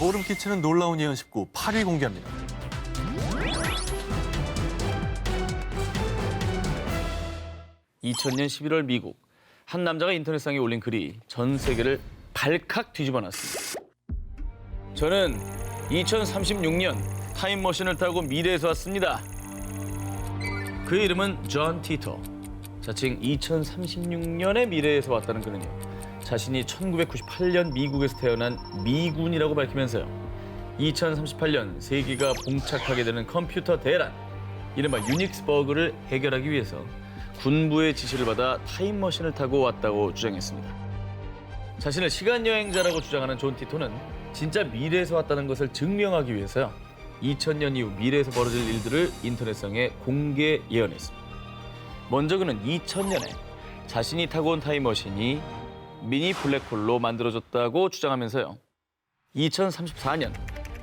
소름 끼치는 놀라운 예언 19 8위 공개합니다. (2000년 11월) 미국 한 남자가 인터넷상에 올린 글이 전 세계를 발칵 뒤집어 놨습니다. 저는 2036년 타임머신을 타고 미래에서 왔습니다. 그의 이름은 존 티터. 자칭 2036년의 미래에서 왔다는 그는요 자신이 1998년 미국에서 태어난 미군이라고 밝히면서요 2038년 세계가 봉착하게 되는 컴퓨터 대란 이른바 유닉스 버그를 해결하기 위해서 군부의 지시를 받아 타임머신을 타고 왔다고 주장했습니다. 자신을 시간 여행자라고 주장하는 존 티토는 진짜 미래에서 왔다는 것을 증명하기 위해서요. 2000년 이후 미래에서 벌어질 일들을 인터넷상에 공개 예언했습니다. 먼저 그는 2000년에 자신이 타고 온 타임머신이 미니 블랙홀로 만들어졌다고 주장하면서요. 2034년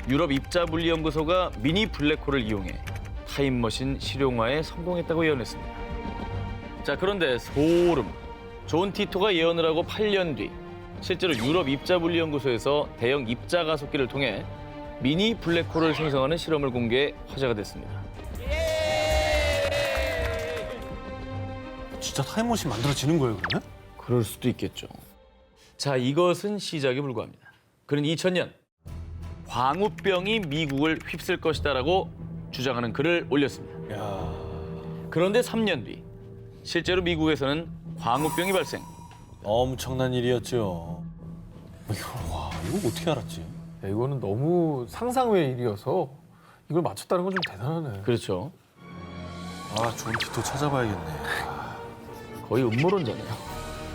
유럽 입자물리연구소가 미니 블랙홀을 이용해 타임머신 실용화에 성공했다고 예언했습니다. 자 그런데 소름 존 티토가 예언을 하고 8년 뒤 실제로 유럽 입자물리연구소에서 대형 입자 가속기를 통해 미니 블랙홀을 생성하는 실험을 공개해 화제가 됐습니다. 진짜 타임머신 만들어지는 거예요, 그러면? 그럴 수도 있겠죠. 자, 이것은 시작에 불과합니다. 그는 2000년 광우병이 미국을 휩쓸 것이다라고 주장하는 글을 올렸습니다. 야, 그런데 3년 뒤 실제로 미국에서는 광우병이 발생. 엄청난 일이었죠. 이거 와, 이거 어떻게 알았지? 야, 이거는 너무 상상 외의 일이어서 이걸 맞췄다는 건 좀 대단하네. 그렇죠. 아, 존 티토 찾아봐야겠네. 거의 음모론자네요.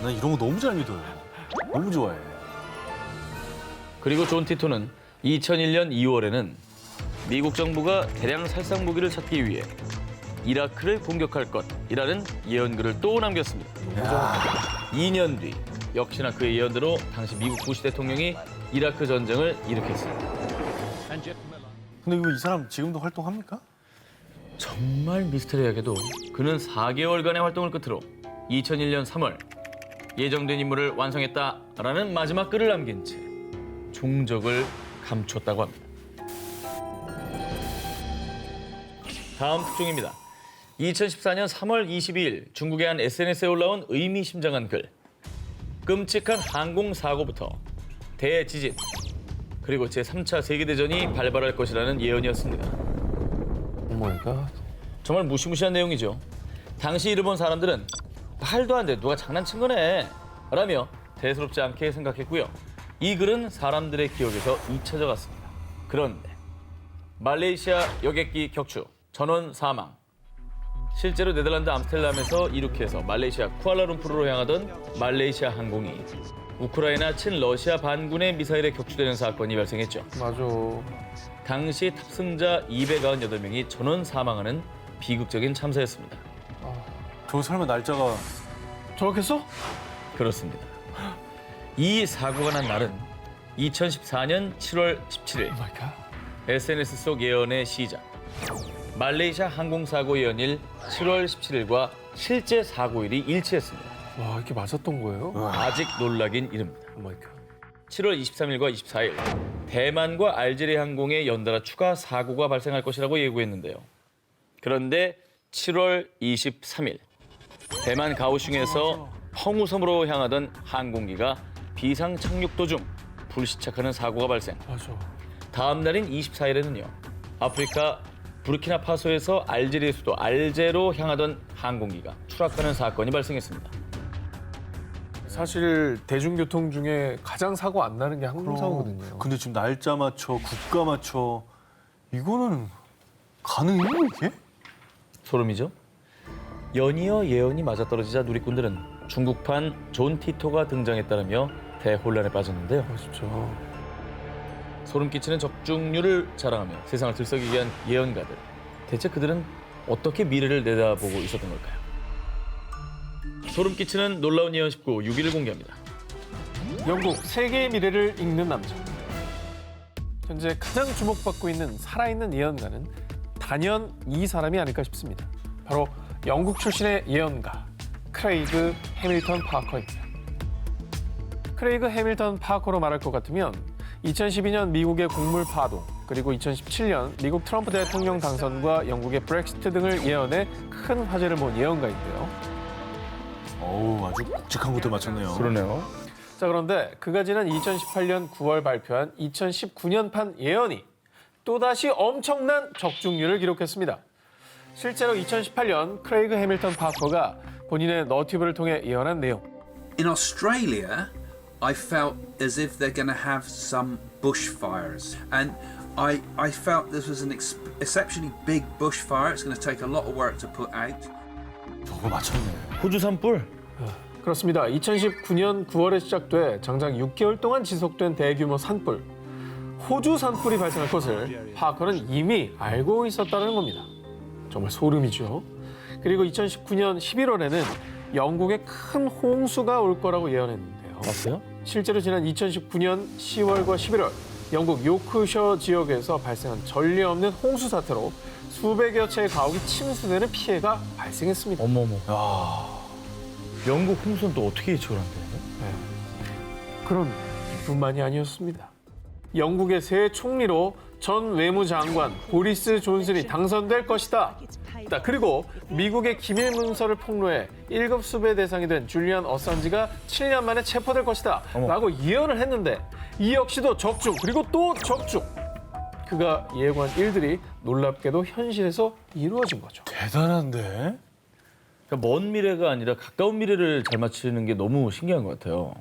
나 이런 거 너무 잘 믿어요. 너무 좋아해. 그리고 존 티토는 2001년 2월에는 미국 정부가 대량 살상 무기를 찾기 위해 이라크를 공격할 것이라는 예언글을 또 남겼습니다. 2년 뒤 역시나 그의 예언대로 당시 미국 부시 대통령이 이라크 전쟁을 일으켰습니다. 근데 이거 이 사람 지금도 활동합니까? 정말 미스터리하게도 그는 4개월간의 활동을 끝으로 2001년 3월 예정된 임무를 완성했다라는 마지막 글을 남긴 채 종적을 감췄다고 합니다. 다음 특종입니다. 2014년 3월 22일 중국의 한 SNS에 올라온 의미심장한 글. 끔찍한 항공 사고부터 대지진 그리고 제3차 세계대전이 발발할 것이라는 예언이었습니다. 정말 무시무시한 내용이죠. 당시 이를 본 사람들은 말도 안 돼, 누가 장난친 거네. 라며 대수롭지 않게 생각했고요. 이 글은 사람들의 기억에서 잊혀져 갔습니다. 그런데 말레이시아 여객기 격추, 전원 사망. 실제로 네덜란드 암스텔람에서 이륙해서 말레이시아 쿠알라룸푸르로 향하던 말레이시아 항공이 우크라이나 친러시아 반군의 미사일에 격추되는 사건이 발생했죠. 맞아. 당시 탑승자 298명이 전원 사망하는 비극적인 참사였습니다. 저 설마 날짜가 정확했어? 그렇습니다. 이 사고가 난 날은 2014년 7월 17일 오마이 갓. SNS 속 예언의 시작. 말레이시아 항공사고 예언일 7월 17일과 실제 사고일이 일치했습니다. 와, 이게 맞았던 거예요? 아직 놀라긴 이릅니다. 오 마이 갓. 7월 23일과 24일 대만과 알제리 항공에 연달아 추가 사고가 발생할 것이라고 예고했는데요. 그런데 7월 23일 대만 가오슝에서 펑우섬으로 향하던 항공기가 비상 착륙 도중 불시착하는 사고가 발생. 맞아. 다음 날인 24일에는요. 아프리카 부르키나파소에서 알제리의 수도 알제로 향하던 항공기가 추락하는 사건이 발생했습니다. 사실 대중교통 중에 가장 사고 안 나는 게 항공사거든요. 근데 지금 날짜 맞춰, 국가 맞춰. 이거는 가능해요, 이게? 소름이죠? 연이어 예언이 맞아떨어지자 누리꾼들은 중국판 존 티토가 등장했다라며 대혼란에 빠졌는데요. 아, 진짜. 소름 끼치는 적중률을 자랑하며 세상을 들썩이게 한 예언가들. 대체 그들은 어떻게 미래를 내다보고 있었던 걸까요? 소름 끼치는 놀라운 예언 19 6위를 공개합니다. 영국 세계의 미래를 읽는 남자. 현재 가장 주목받고 있는 살아있는 예언가는 단연 이 사람이 아닐까 싶습니다. 바로 영국 출신의 예언가 크레이그 해밀턴 파커입니다. 크레이그 해밀턴 파커로 말할 것 같으면 2012년 미국의 곡물 파동, 그리고 2017년 미국 트럼프 대통령 당선과 영국의 브렉시트 등을 예언해 큰 화제를 모은 예언가인데요. 어우 아주 굵직한 것도 맞췄네요. 그러네요. 자 그런데 그가 지난 2018년 9월 발표한 2019년판 예언이 또다시 엄청난 적중률을 기록했습니다. 실제로 2018년 크레이그 해밀턴 파커가 본인의 너튜브를 통해 예언한 내용. In Australia, I felt as if they're going to have some bushfires, and I I felt this was an ex- exceptionally big bushfire. It's going to take a lot of work to put out. 저거 맞췄네. 호주 산불. 그렇습니다. 2019년 9월에 시작돼 장장 6개월 동안 지속된 대규모 산불. 호주 산불이 발생할 것을 파커는 이미 알고 있었다는 겁니다. 정말 소름이죠. 그리고 2019년 11월에는 영국에 큰 홍수가 올 거라고 예언했는데요. 맞어요? 실제로 지난 2019년 10월과 11월 영국 요크셔 지역에서 발생한 전례 없는 홍수 사태로 수백여 채의 가옥이 침수되는 피해가 발생했습니다. 어머머. 야 영국 홍수는 또 어떻게 예측을 한대? 그럼 이뿐만이 아니었습니다. 영국의 새 총리로 전 외무장관 보리스 존슨이 당선될 것이다. 자, 그리고 미국의 기밀 문서를 폭로해 1급 수배 대상이 된 줄리안 어산지가 7년 만에 체포될 것이다. 어머. 라고 예언을 했는데 이 역시도 적중 그리고 또 적중. 그가 예고한 일들이 놀랍게도 현실에서 이루어진 거죠. 대단한데. 그러니까 먼 미래가 아니라 가까운 미래를 잘 맞추는 게 너무 신기한 것 같아요.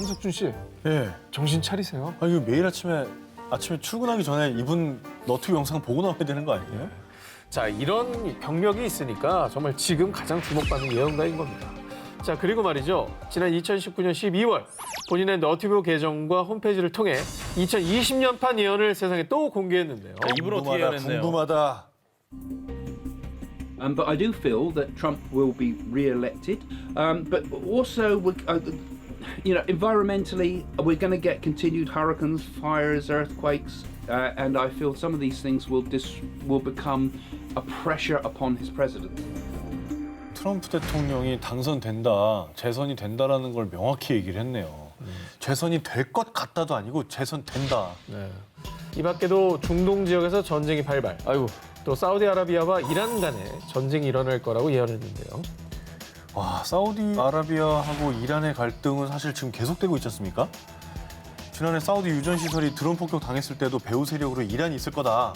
한석준 씨, 예. 정신 차리세요. 아 이거 매일 아침에 아침에 출근하기 전에 이분 너튜브 영상 보고 나와야 되는 거 아니에요? 자, 이런 경력이 있으니까 정말 지금 가장 주목받는 예언가인 겁니다. 자, 그리고 말이죠. 지난 2019년 12월 본인의 너튜브 계정과 홈페이지를 통해 2020년판 예언을 세상에 또 공개했는데요. 자, 이분 어떻게 궁금하다. 예언했네요? 궁금하다. Um, but I do feel that Trump will be re-elected. Um, but also, we- uh, you know, environmentally, we're going to get continued hurricanes, fires, earthquakes, uh, and I feel some of these things will dis- will become a pressure upon his presidency. 트럼프 대통령이 당선된다, 재선이 된다라는 걸 명확히 얘기를 했네요. 재선이 될 것 같다도 아니고 재선 된다. 네. 이 밖에도 중동 지역에서 전쟁이 발발, 아이고. 또 사우디아라비아와 이란 간에 전쟁이 일어날 거라고 예언했는데요. 와, 사우디아라비아하고 이란의 갈등은 사실 지금 계속되고 있지 않습니까? 지난해 사우디 유전 시설이 드론 폭격 당했을 때도 배후 세력으로 이란이 있을 거다.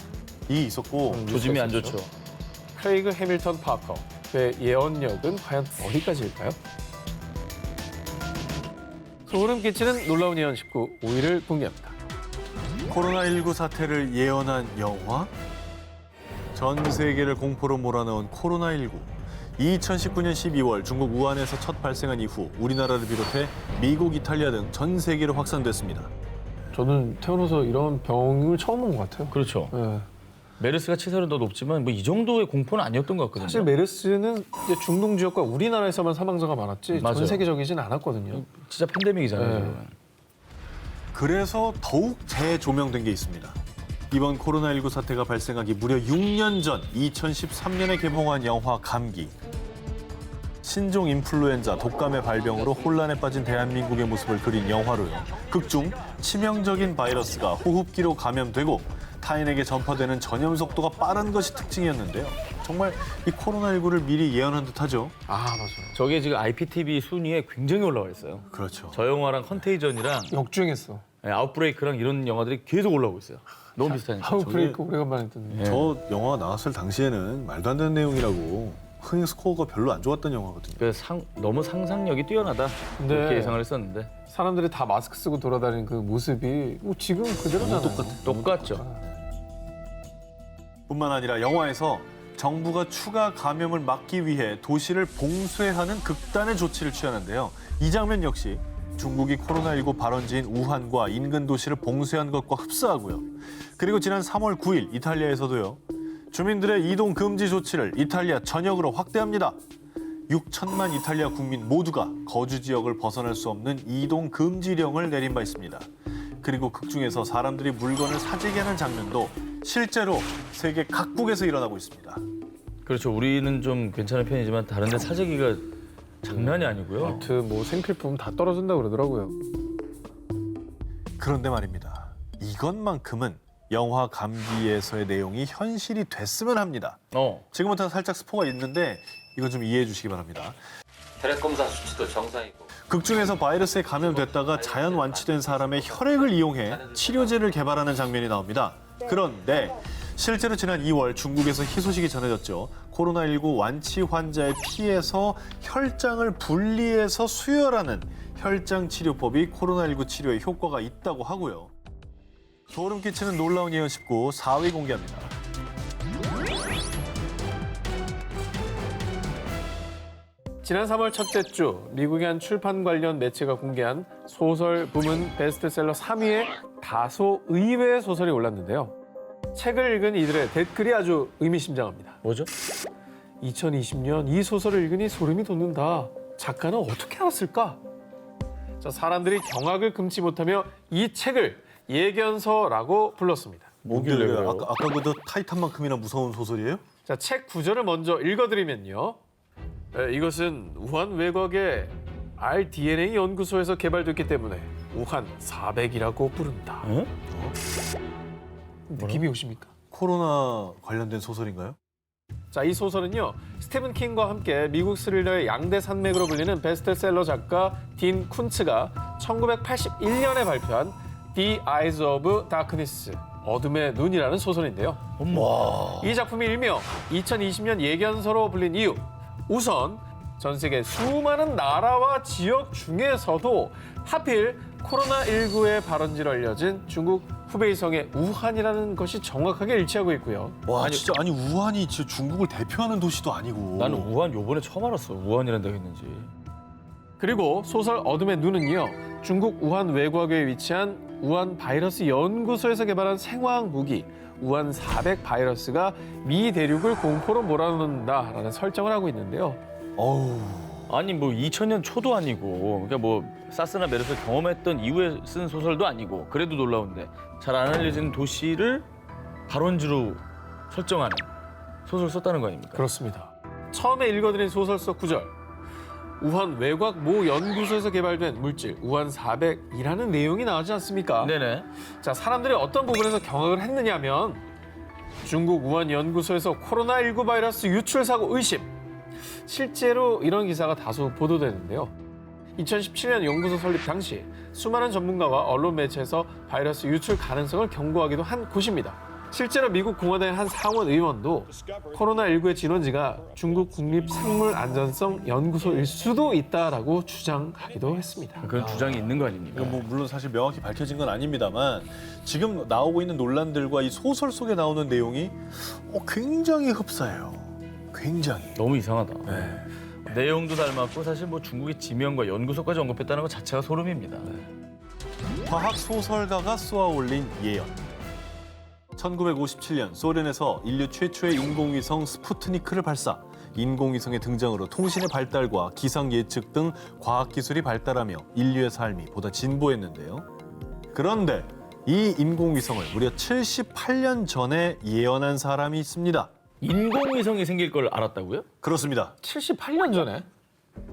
이 있었고 음. 조짐이 안 좋죠. 크레이그 해밀턴 파커, 그의 예언력은 과연 어디까지일까요? 소름 끼치는 놀라운 예언 19 5위를 공개합니다. 코로나19 사태를 예언한 영화? 전 세계를 공포로 몰아넣은 코로나19. 2019년 12월 중국 우한에서 첫 발생한 이후 우리나라를 비롯해 미국, 이탈리아 등 전 세계로 확산됐습니다. 저는 태어나서 이런 병을 처음 본 것 같아요. 그렇죠. 네. 메르스가 치사율은 더 높지만 뭐 이 정도의 공포는 아니었던 것 같거든요. 사실 메르스는 이제 중동 지역과 우리나라에서만 사망자가 많았지 맞아요. 전 세계적이진 않았거든요. 진짜 팬데믹이잖아요. 네. 지금. 그래서 더욱 재조명된 게 있습니다. 이번 코로나19 사태가 발생하기 무려 6년 전 2013년에 개봉한 영화 감기. 신종 인플루엔자 독감의 발병으로 혼란에 빠진 대한민국의 모습을 그린 영화로요. 극중 치명적인 바이러스가 호흡기로 감염되고 타인에게 전파되는 전염 속도가 빠른 것이 특징이었는데요. 정말 이 코로나19를 미리 예언한 듯하죠. 아 맞아요. 저게 지금 IPTV 순위에 굉장히 올라와 있어요. 그렇죠. 저 영화랑 컨테이전이랑 역주행했어. 네, 아웃브레이크랑 이런 영화들이 계속 올라오고 있어요. 너무 비슷하니까. 아웃브레이크 오래간만에 듣네. 예. 저 영화 나왔을 당시에는 말도 안 되는 내용이라고 흥행 스코어가 별로 안 좋았던 영화거든요. 그 상, 너무 상상력이 뛰어나다 네. 이렇게 예상을 했었는데 사람들이 다 마스크 쓰고 돌아다니는 그 모습이 뭐 지금 그대로잖아요. 똑같아. 똑같죠. 뿐만 아니라 영화에서 정부가 추가 감염을 막기 위해 도시를 봉쇄하는 극단의 조치를 취하는데요. 이 장면 역시 중국이 코로나19 발원지인 우한과 인근 도시를 봉쇄한 것과 흡사하고요. 그리고 지난 3월 9일 이탈리아에서도요. 주민들의 이동 금지 조치를 이탈리아 전역으로 확대합니다. 6천만 이탈리아 국민 모두가 거주 지역을 벗어날 수 없는 이동 금지령을 내린 바 있습니다. 그리고 극중에서 사람들이 물건을 사재기 하는 장면도 실제로 세계 각국에서 일어나고 있습니다. 그렇죠. 우리는 좀 괜찮은 편이지만 다른 데 사재기가 장난이 아니고요. 아무튼 뭐 생필품 다 떨어진다 그러더라고요. 그런데 말입니다. 이것만큼은 영화 감기에서의 내용이 현실이 됐으면 합니다. 어. 지금부터 살짝 스포가 있는데 이거 좀 이해해 주시기 바랍니다. 혈액 검사 수치도 정상이고 극 중에서 바이러스에 감염됐다가 자연 완치된 사람의 혈액을 이용해 치료제를 개발하는 장면이 나옵니다. 그런데 실제로 지난 2월 중국에서 희소식이 전해졌죠. 코로나19 완치 환자의 피에서 혈장을 분리해서 수혈하는 혈장 치료법이 코로나19 치료에 효과가 있다고 하고요. 소름 끼치는 놀라운 예언 19 4위 공개합니다. 지난 3월 첫째 주 미국의 한 출판 관련 매체가 공개한 소설 부문 베스트셀러 3위에 다소 의외의 소설이 올랐는데요. 책을 읽은 이들의 댓글이 아주 의미심장합니다. 뭐죠? 2020년 이 소설을 읽으니 소름이 돋는다. 작가는 어떻게 알았을까? 자, 사람들이 경악을 금치 못하며 이 책을 예견서라고 불렀습니다. 뭐길래 그래요? 아까, 아까 그더 타이탄 만큼이나 무서운 소설이에요? 자, 책 구절을 먼저 읽어드리면요. 에, 이것은 우한 외곽의 rDNA 연구소에서 개발됐기 때문에 우한 400이라고 부른다. 응? 느낌이 오십니까? 코로나 관련된 소설인가요? 자, 이 소설은요. 스티븐 킹과 함께 미국 스릴러의 양대 산맥으로 불리는 베스트셀러 작가 딘 쿤츠가 1981년에 발표한 The Eyes of Darkness, 어둠의 눈이라는 소설인데요. 이 작품이 일명 2020년 예견서로 불린 이유. 우선 전 세계 수많은 나라와 지역 중에서도 하필 코로나19의 발원지로 알려진 중국 후베이성의 우한이라는 것이 정확하게 일치하고 있고요. 와 진짜 아니 우한이 진짜 중국을 대표하는 도시도 아니고 나는 우한 요번에 처음 알았어. 우한이란 데가 있는지. 그리고 소설 어둠의 눈은요. 중국 우한 외곽에 위치한 우한 바이러스 연구소에서 개발한 생화학 무기 우한 400 바이러스가 미 대륙을 공포로 몰아넣는다라는 설정을 하고 있는데요. 어우 아니 뭐 2000년 초도 아니고 그러니까 뭐 사스나 메르스 경험했던 이후에 쓴 소설도 아니고 그래도 놀라운데 잘 안 알려진 도시를 발원지로 설정하는 소설 썼다는 거 아닙니까? 그렇습니다. 처음에 읽어드린 소설 속 구절. 우한 외곽 모 연구소에서 개발된 물질 우한 400이라는 내용이 나오지 않습니까? 네네. 자, 사람들이 어떤 부분에서 경악을 했느냐면 중국 우한 연구소에서 코로나19 바이러스 유출 사고 의심. 실제로 이런 기사가 다소 보도되는데요. 2017년 연구소 설립 당시 수많은 전문가와 언론 매체에서 바이러스 유출 가능성을 경고하기도 한 곳입니다. 실제로 미국 공화당의 한 상원 의원도 코로나19의 진원지가 중국 국립 생물 안전성 연구소일 수도 있다라고 주장하기도 했습니다. 그런 주장이 있는 거 아닙니까? 이건 뭐 물론 사실 명확히 밝혀진 건 아닙니다만 지금 나오고 있는 논란들과 이 소설 속에 나오는 내용이 어, 굉장히 흡사해요. 굉장히. 너무 이상하다. 네. 내용도 닮았고 사실 뭐 중국의 지명과 연구소까지 언급했다는 것 자체가 소름입니다. 과학 소설가가 쏘아 올린 예언. 1957년 소련에서 인류 최초의 인공위성 스푸트니크를 발사. 인공위성의 등장으로 통신의 발달과 기상 예측 등 과학 기술이 발달하며 인류의 삶이 보다 진보했는데요. 그런데 이 인공위성을 무려 78년 전에 예언한 사람이 있습니다. 인공위성이 생길 걸 알았다고요? 그렇습니다. 78년 전에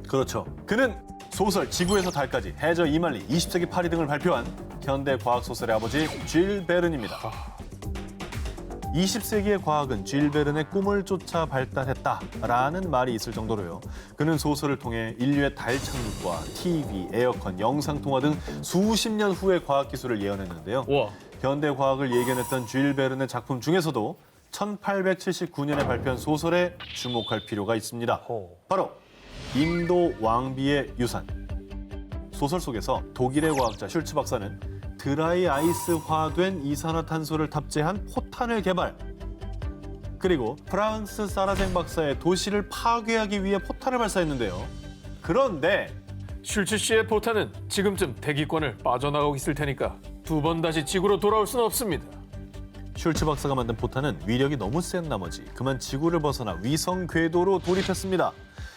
그렇죠. 그는 소설 지구에서 달까지 해저 이만리 20세기 파리 등을 발표한 현대 과학 소설의 아버지 쥘 베른입니다. 20세기의 과학은 쥘 베른의 꿈을 쫓아 발달했다라는 말이 있을 정도로요. 그는 소설을 통해 인류의 달 착륙과 TV, 에어컨, 영상 통화 등 수십 년 후의 과학 기술을 예언했는데요. 와. 현대 과학을 예견했던 쥘 베른의 작품 중에서도 1879년에 발표한 소설에 주목할 필요가 있습니다. 바로 인도 왕비의 유산. 소설 속에서 독일의 과학자 슐츠 박사는 드라이 아이스화된 이산화탄소를 탑재한 포탄을 개발. 그리고 프랑스 사라생 박사의 도시를 파괴하기 위해 포탄을 발사했는데요. 그런데 슐츠 씨의 포탄은 지금쯤 대기권을 빠져나가고 있을 테니까 두 번 다시 지구로 돌아올 수는 없습니다. 슐츠 박사가 만든 포탄은 위력이 너무 센 나머지 그만 지구를 벗어나 위성 궤도로 돌입했습니다.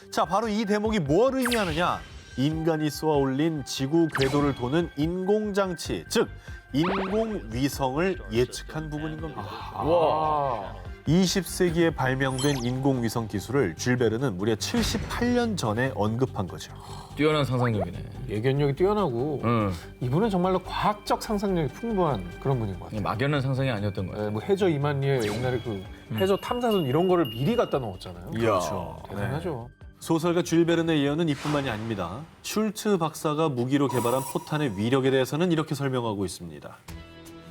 자, 바로 이 대목이 뭘 의미하느냐? 인간이 쏘아 올린 지구 궤도를 도는 인공장치, 즉 인공위성을 예측한 부분인 겁니다. 와. 20세기에 발명된 인공위성 기술을 줄베르는 무려 78년 전에 언급한 거죠. 뛰어난 상상력이네. 예견력이 뛰어나고 응. 이분은 정말로 과학적 상상력이 풍부한 그런 분인 것 같아요. 막연한 상상이 아니었던 거야. 네, 뭐 해저 이만리에 옛날에 그 해저 탐사선 이런 거를 미리 갖다 놓았잖아요. 그렇죠. 대단하죠. 소설가 줄베른의 예언은 이뿐만이 아닙니다. 슐츠 박사가 무기로 개발한 포탄의 위력에 대해서는 이렇게 설명하고 있습니다.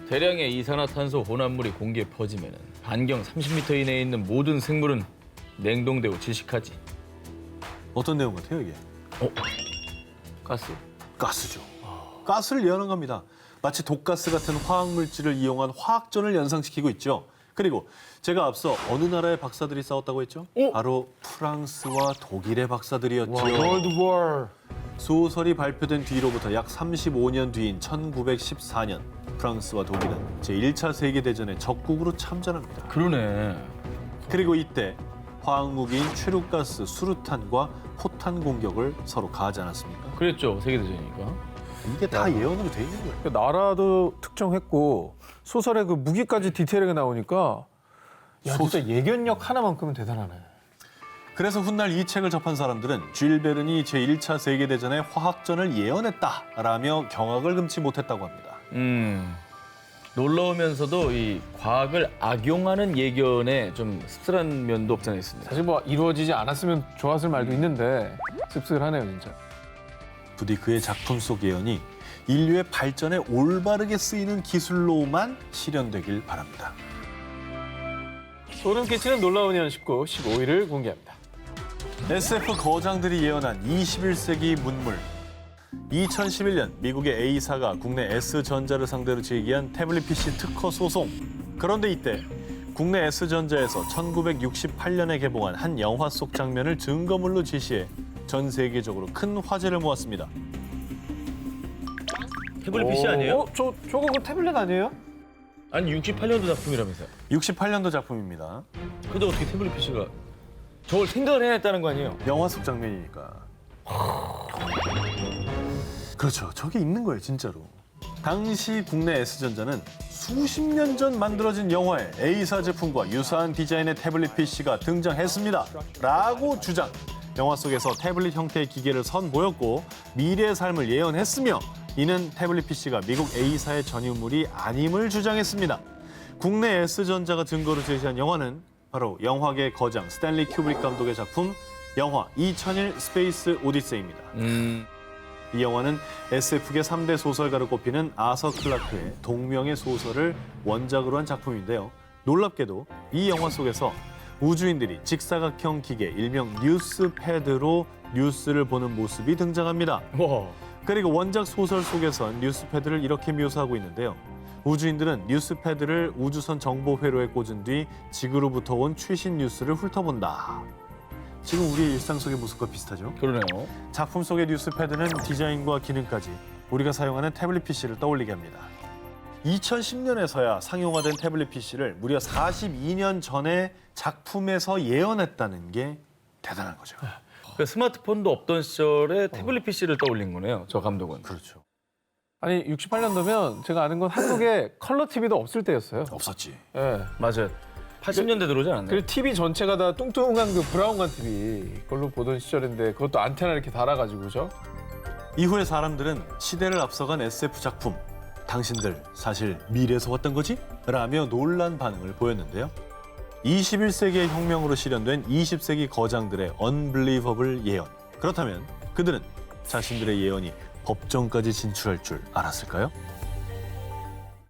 대량의 이산화탄소 혼합물이 공기에 퍼지면 반경 30m 이내에 있는 모든 생물은 냉동되고 질식하지. 어떤 내용 같아요, 이게? 가스. 가스죠. 가스를 예언한 겁니다. 마치 독가스 같은 화학 물질을 이용한 화학전을 연상시키고 있죠. 그리고 제가 앞서 어느 나라의 박사들이 싸웠다고 했죠? 어? 바로 프랑스와 독일의 박사들이었죠. 와, 월드 워. 소설이 발표된 뒤로부터 약 35년 뒤인 1914년 프랑스와 독일은 제1차 세계대전의 적국으로 참전합니다. 그러네. 그리고 이때 화학무기인 최루가스, 수류탄과 포탄 공격을 서로 가하지 않았습니까? 그랬죠. 세계대전이니까. 이게 다 예언으로 돼 있는 거예요. 그 나라도 특정했고 소설에 그 무기까지 디테일하게 나오니까 야 진짜 예견력 하나만큼은 대단하네. 그래서 훗날 이 책을 접한 사람들은 쥘 베른이 제1차 세계대전의 화학전을 예언했다라며 경악을 금치 못했다고 합니다. 음. 놀라우면서도 이 과학을 악용하는 예견에 좀 씁쓸한 면도 없지 않아 있습니다. 사실 뭐 이루어지지 않았으면 좋았을 말도 있는데 씁쓸하네요 진짜. 부디 그의 작품 속 예언이 인류의 발전에 올바르게 쓰이는 기술로만 실현되길 바랍니다. 소름 끼치는 놀라운 현 19, 15일을 공개합니다. SF 거장들이 예언한 21세기 문물. 2011년 미국의 A사가 국내 S전자를 상대로 제기한 태블릿 PC 특허 소송. 그런데 이때 국내 S전자에서 1968년에 개봉한 한 영화 속 장면을 증거물로 제시해 전 세계적으로 큰 화제를 모았습니다. 태블릿 PC 아니에요? 어, 저 저거 그 태블릿 아니에요? 아니 68년도 작품이라면서요. 68년도 작품입니다. 근데 어떻게 태블릿 PC가 저걸 생각을 해냈다는 거 아니에요? 영화 속 장면이니까. 그렇죠. 저게 있는 거예요, 진짜로. 당시 국내 S전자는 수십 년 전 만들어진 영화에 A사 제품과 유사한 디자인의 태블릿 PC가 등장했습니다. 라고 주장. 영화 속에서 태블릿 형태의 기계를 선보였고 미래의 삶을 예언했으며 이는 태블릿 PC가 미국 A사의 전유물이 아님을 주장했습니다. 국내 S전자가 증거로 제시한 영화는 바로 영화계 거장 스탠리 큐브릭 감독의 작품 영화 2001 스페이스 오디세이입니다. 음. 이 영화는 SF계 3대 소설가로 꼽히는 아서 클라크의 동명의 소설을 원작으로 한 작품인데요. 놀랍게도 이 영화 속에서 우주인들이 직사각형 기계 일명 뉴스패드로 뉴스를 보는 모습이 등장합니다. 와. 그리고 원작 소설 속에선 뉴스패드를 이렇게 묘사하고 있는데요. 우주인들은 뉴스패드를 우주선 정보 회로에 꽂은 뒤 지구로부터 온 최신 뉴스를 훑어본다. 지금 우리의 일상 속의 모습과 비슷하죠? 그러네요. 작품 속의 뉴스패드는 디자인과 기능까지 우리가 사용하는 태블릿 PC를 떠올리게 합니다. 2010년에서야 상용화된 태블릿 PC를 무려 42년 전에 작품에서 예언했다는 게 대단한 거죠. 그 스마트폰도 없던 시절에 태블릿 PC를 떠올린 거네요. 저 감독은. 그렇죠. 아니 68년도면 제가 아는 건 한국에 컬러 TV도 없을 때였어요. 없었지. 예. 맞아요. 80년대 들어오지 않았나요? 그리고 TV 전체가 다 뚱뚱한 그 브라운관 TV 그걸로 보던 시절인데 그것도 안테나 이렇게 달아가지고죠. 이후에 사람들은 시대를 앞서간 SF 작품 당신들 사실 미래에서 왔던 거지? 라며 놀란 반응을 보였는데요. 21세기의 혁명으로 실현된 20세기 거장들의 언블리버블 예언. 그렇다면 그들은 자신들의 예언이 법정까지 진출할 줄 알았을까요?